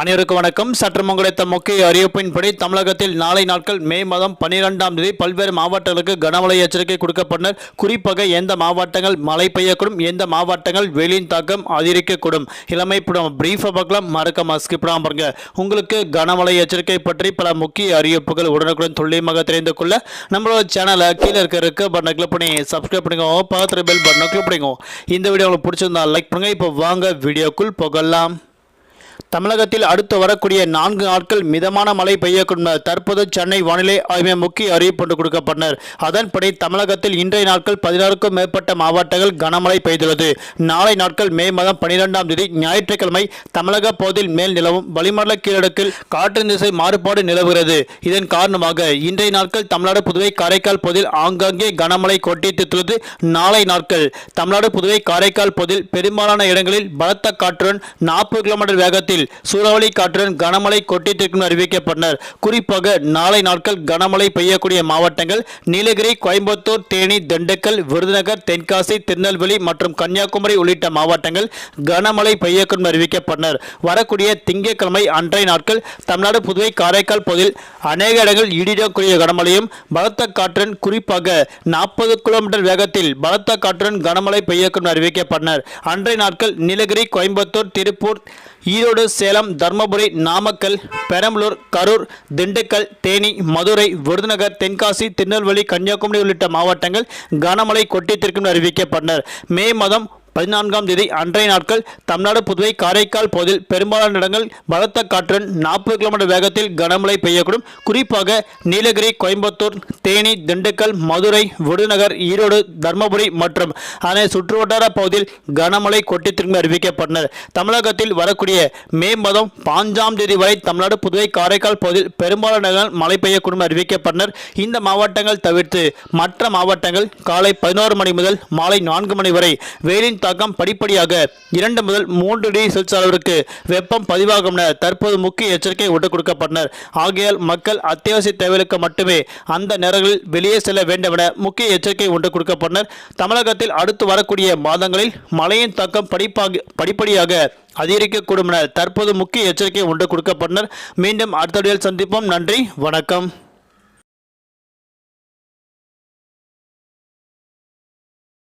அனைவருக்கும் வணக்கம். சற்று முங்கடைத்த முக்கிய அறிவிப்பின்படி தமிழகத்தில் நாளை நாட்கள் மே மாதம் பன்னிரெண்டாம் தேதி பல்வேறு மாவட்டங்களுக்கு கனமழை எச்சரிக்கை கொடுக்கப்பட்டனர். குறிப்பாக எந்த மாவட்டங்கள் மழை பெய்யக்கூடும் எந்த மாவட்டங்கள் வெளியின் தாக்கம் அதிகரிக்கக்கூடும். இளமை பிரீஃபாக பார்க்கலாம் மறக்க ஸ்கிப் பண்ணாம பாருங்க. உங்களுக்கு கனமழை எச்சரிக்கை பற்றி பல முக்கிய அறிவிப்புகள் உடனுக்குடன் துல்லியமாக தெரிந்து கொள்ள நம்மளோட சேனலை கீழே இருக்க இருக்க பட்டனை கிளிக் பண்ணி சப்ஸ்கிரைப் பண்ணிக்கோங்க பக்கத்தில் பெல் பட்டனை கிளிக் பண்ணிக்கோங்க இந்த வீடியோ உங்களுக்கு பிடிச்சிருந்தா லைக் பண்ணுங்க. இப்போ வாங்க வீடியோக்குள் போகலாம். தமிழகத்தில் அடுத்து வரக்கூடிய நான்கு நாட்கள் மிதமான மழை பெய்யக்கூடும் தற்போது சென்னை வானிலை ஆய்வு முக்கிய அறிவிப்பு ஒன்று கொடுக்கப்பட்டனர். அதன்படி தமிழகத்தில் இன்றைய நாட்கள் பதினாறுக்கும் மேற்பட்ட மாவட்டங்கள் கனமழை பெய்துள்ளது. நாளை நாட்கள் மே மாதம் பனிரெண்டாம் தேதி ஞாயிற்றுக்கிழமை தமிழக பகுதியில் மேல் நிலவும் வளிமண்டல கீழடுக்கில் காற்றின் திசை மாறுபாடு நிலவுகிறது. இதன் காரணமாக இன்றைய நாட்கள் தமிழ்நாடு புதுவை காரைக்கால் பகுதியில் ஆங்காங்கே கனமழை கொட்டித்துள்ளது நாளை நாட்கள் தமிழ்நாடு புதுவை காரைக்கால் பகுதியில் பெரும்பாலான இடங்களில் பலத்த காற்றுடன் நாற்பது கிலோமீட்டர் வேகத்தில் சூறாவளி காற்றுடன் கனமழை கொட்டித்திருக்கும் அறிவிக்கப்பட்டனர். குறிப்பாக நாளை நாட்கள் கனமழை பெய்யக்கூடிய மாவட்டங்கள் நீலகிரி கோயம்புத்தூர் தேனி திண்டுக்கல் விருதுநகர் தென்காசி திருநெல்வேலி மற்றும் கன்னியாகுமரி உள்ளிட்ட மாவட்டங்கள் கனமழை பெய்யக்கூடும் அறிவிக்கப்பட்டனர். வரக்கூடிய திங்கட்கிழமை அன்றைய நாட்கள் தமிழ்நாடு புதுவை காரைக்கால் பகுதியில் அநேக இடங்கள் இடிடக்கூடிய கனமழையும் பலத்த காற்றுடன் குறிப்பாக நாற்பது கிலோமீட்டர் வேகத்தில் பலத்த காற்றுடன் கனமழை பெய்யக்கூடும் அறிவிக்கப்பட்டனர். அன்றைய நாட்கள் நீலகிரி கோயம்புத்தூர் திருப்பூர் ஈரோடு சேலம் தர்மபுரி நாமக்கல் பெரம்பலூர் கரூர் திண்டுக்கல் தேனி மதுரை விருதுநகர் தென்காசி திருநெல்வேலி கன்னியாகுமரி உள்ளிட்ட மாவட்டங்கள் கனமழை கொட்டித்திற்கும் அறிவிக்கப்பட்டனர். மே மாதம் பதினான்காம் தேதி அன்றைய நாட்கள் தமிழ்நாடு புதுவை காரைக்கால் பகுதியில் பெரும்பாலான இடங்கள் பலத்த காற்றுடன் நாற்பது கிலோமீட்டர் வேகத்தில் கனமழை பெய்யக்கூடும். குறிப்பாக நீலகிரி கோயம்புத்தூர் தேனி திண்டுக்கல் மதுரை விருதுநகர் ஈரோடு தர்மபுரி மற்றும் அதனை சுற்றுவட்டார பகுதியில் கனமழை கொட்டி திரும்பி அறிவிக்கப்பட்டனர் தமிழகத்தில் வரக்கூடிய மே மாதம் பாஞ்சாம் தேதி வரை தமிழ்நாடு புதுவை காரைக்கால் பகுதியில் பெரும்பாலான இடங்கள் மழை பெய்யக்கூடும் அறிவிக்கப்பட்டனர். இந்த மாவட்டங்கள் தவிர்த்து மற்ற மாவட்டங்கள் காலை பதினோரு மணி முதல் மாலை நான்கு மணி வரை வெயிலின் தாக்கம் படிப்படியாக இரண்டு முதல் மூன்று டிகிரி செல்சியஸ் அளவிற்கு வெப்பம் பதிவாகும் என தற்போது முக்கிய எச்சரிக்கை விட்டுக் கொடுக்கப்பட்டனர். ஆகையால் மக்கள் அத்தியாவசிய தேவைகளுக்கு மட்டுமே அந்த நேரங்களில் வெளியே செல்ல வேண்டும் என முக்கிய எச்சரிக்கை ஒன்று கொடுக்கப்பட்டனர். தமிழகத்தில் அடுத்து வரக்கூடிய மாதங்களில் மழையின் தாக்கம் படிப்பாக படிப்படியாக அதிகரிக்கக்கூடும் என தற்போது முக்கிய எச்சரிக்கை ஒன்று கொடுக்கப்பட்டனர். மீண்டும் அடுத்த சந்திப்போம். நன்றி. வணக்கம்.